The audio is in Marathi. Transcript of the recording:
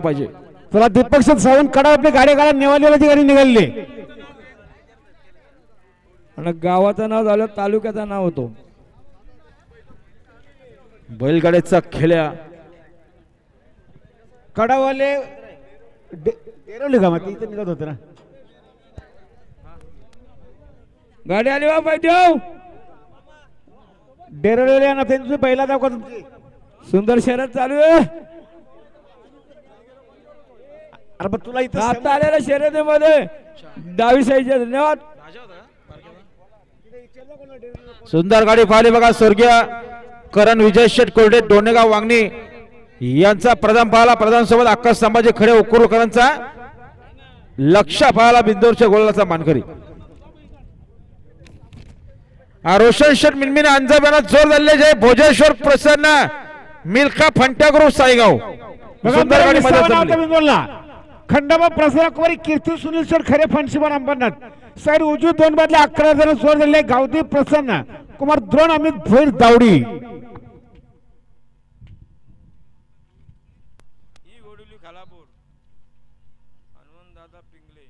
पाहिजे. चला दीपक सिंग सावंत कडा आपली गाडी गाड्या नेवालेल्या ठिकाणी निघाली आणि गावाचं नाव झालं तालुक्याचं नाव होतो. बैलगाड्याचा खेळ्या कडावाले डेरवली का मग इथं निघत होते ना. गाडी आली बा पाहिजे डेरवलेल्या ना त्यांची पहिला दाखवा तुमची. सुंदर शर्यत चालू आहे. अरे पण तुला इथं आता आलेल्या शर्यतीमध्ये डावी साईडच्या धन्यवाद. सुंदर गाडी पाहिली बघा स्वर्गीय करण विजय शेट कोरडे डोनेगाव वांगणी. यांचा प्रधान पाहाला प्रधान सोबत अक्का संभाजी खडे उकुरकरांचा. लक्ष पाहाला बिंदूरच्या गोलाचा मानकरी. रोशन शेट मिनमिन अंजाबाना जोर झाले जे भोजेश्वर प्रसन्न. मिल्खा फंट्या ग्रुप साईगाव. बघा सुंदर गाडी मध्ये खंडोबा प्रसारा कुमारी कीर्ती सुनील सर खरे फणशीबान अंबरनाथ. साईड उजू दोन बादले अकरा जण सोड झाले गावदी प्रसन्न. कुमार द्रोण अमित भोईर दावडी. खालापूर. हनुमान दादा पिंगले.